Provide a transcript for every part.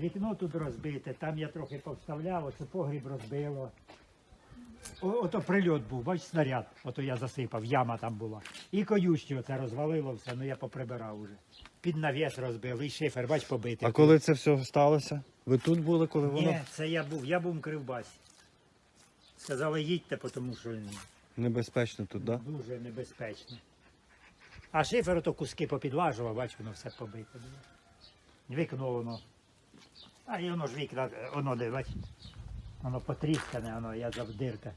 Вікно тут розбите, там я трохи повставляв, оце погріб розбило. О, ото прильот був, бач, снаряд, ото я засипав, яма там була. І коющі оце розвалило все, ну я поприбирав уже. Під навіс розбив, і шифер, бач, побитий. А коли це все сталося? Ви тут були, коли воно Ні, це я був, я був в Кривбасі. Сказали, їдьте, тому що небезпечно тут, так? Да? дуже небезпечно. А шифер ото куски попідлажував, бач, воно все побите. було. Вікно воно. А і воно ж вікна, воно де, воно потріскане, воно я завдирка.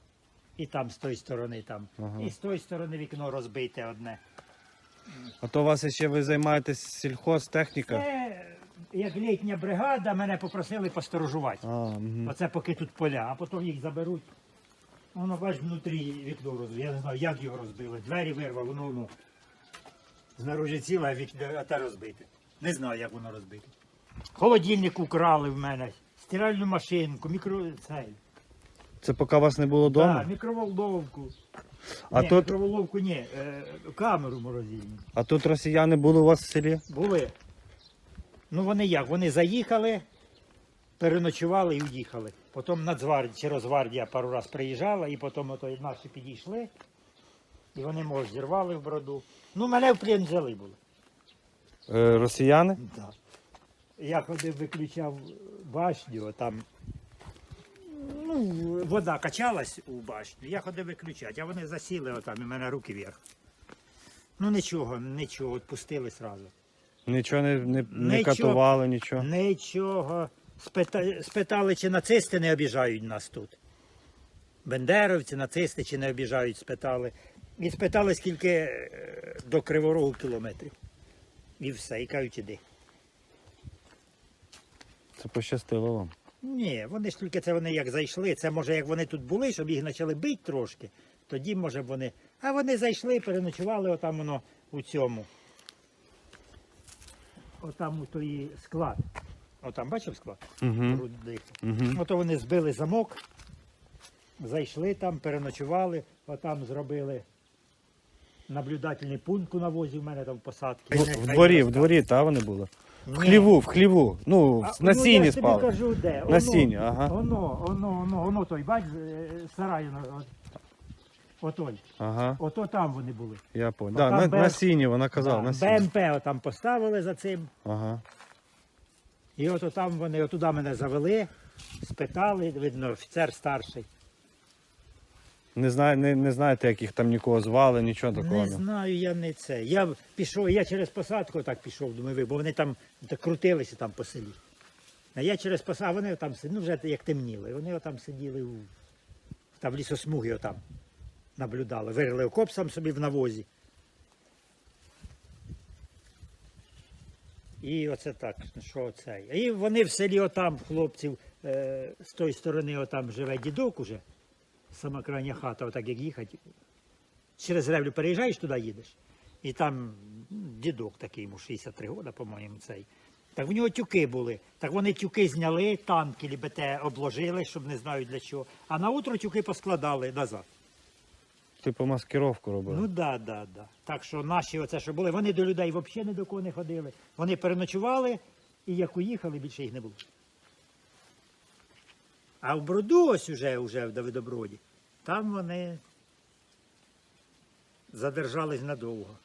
І там з тої сторони там. Ага. І з тої сторони вікно розбите одне. А то у вас ще ви займаєтесь сільхозтехніка? Це як літня бригада, мене попросили посторожувати. А, угу. Оце поки тут поля, а потім їх заберуть. Воно бач, внутрі вікно розбило. Я не знаю, як його розбили. Двері вирвало, воно воно. Знаружі ціле, а вікно а те розбите. Не знаю, як воно розбите. Холодильник украли в мене, стиральну машинку, мікро... Цей, Це поки вас не було да, вдома? мікроволновку. А ні, тут- мікроволновку ні, е, камеру морозильну. А тут росіяни були у вас в селі? Були. Ну вони як? Вони заїхали, переночували і уїхали. Потім Нацгвардія чи Росгвардія пару раз приїжджала, і потім ото наші підійшли. І вони, може, зірвали в броду. Ну, мене в плен взяли були. Е, росіяни? Да. Я ходив, виключав башню, там ну, вода качалась у башню, я ходив виключати, а вони засіли отам, і в мене руки вверх. Ну нічого, нічого, відпустили одразу. Нічого не, не, не Нічого. катували, нічого. Нічого. Спита... Спитали, чи нацисти не обіжають нас тут. Бендеровці, нацисти чи не обіжають, спитали. І спитали, скільки е, до Криворогу кілометрів. І все, і кажуть, іди. Це пощастило вам. Ні, вони ж тільки це вони як зайшли. Це може як вони тут були, щоб їх почали бити трошки. Тоді може б вони. А вони зайшли, переночували отам воно у цьому. Отам у той склад. Отам бачив склад? Угу. Угу. Ото вони збили замок, зайшли там, переночували, отам зробили наблюдательний пункт у навозі в мене там посадки. В дворі, в дворі, та вони були? В хліву, в хліву. Ну, А, на ну, я сіні ж тобі спали. кажу, де. На сіні, ага. Воно, воно, воно, воно той, бач, е, сарай, от- отой. Ага, Ото там вони були. я понял. Да, на, на без- сіні, вона казала, Да, на сіні. БМП отам поставили за цим. Ага. І от там вони отуди мене завели, спитали, видно, офіцер старший. Не, знає, не, не знаєте, як їх там нікого звали, нічого такого. Не знаю, я не це. Я пішов, я через посадку так пішов, думаю, бо вони там так крутилися там по селі. А я через посадку, а вони там сиділи, ну вже як темніло, вони там сиділи у, там в лісосмугі отам наблюдали. Вирили окоп сам собі в навозі. І оце так, що це. І вони в селі отам, хлопців, е, з тої сторони отам живе дідок уже, сама крайня хата, отак як їхати. Через ревлю переїжджаєш туди їдеш. І там дідок такий, йому 63 роки, по-моєму, цей. Так в нього тюки були. Так вони тюки зняли, танки лібете обложили, щоб не знаю для чого. А на утро тюки поскладали назад. Типу маскировку робили. Ну да, да, да. Так що наші, оце що були, вони до людей взагалі ні до кого не ходили. Вони переночували і як уїхали, більше їх не було. А в броду ось уже, уже в Давидоброді, там вони задержались надовго.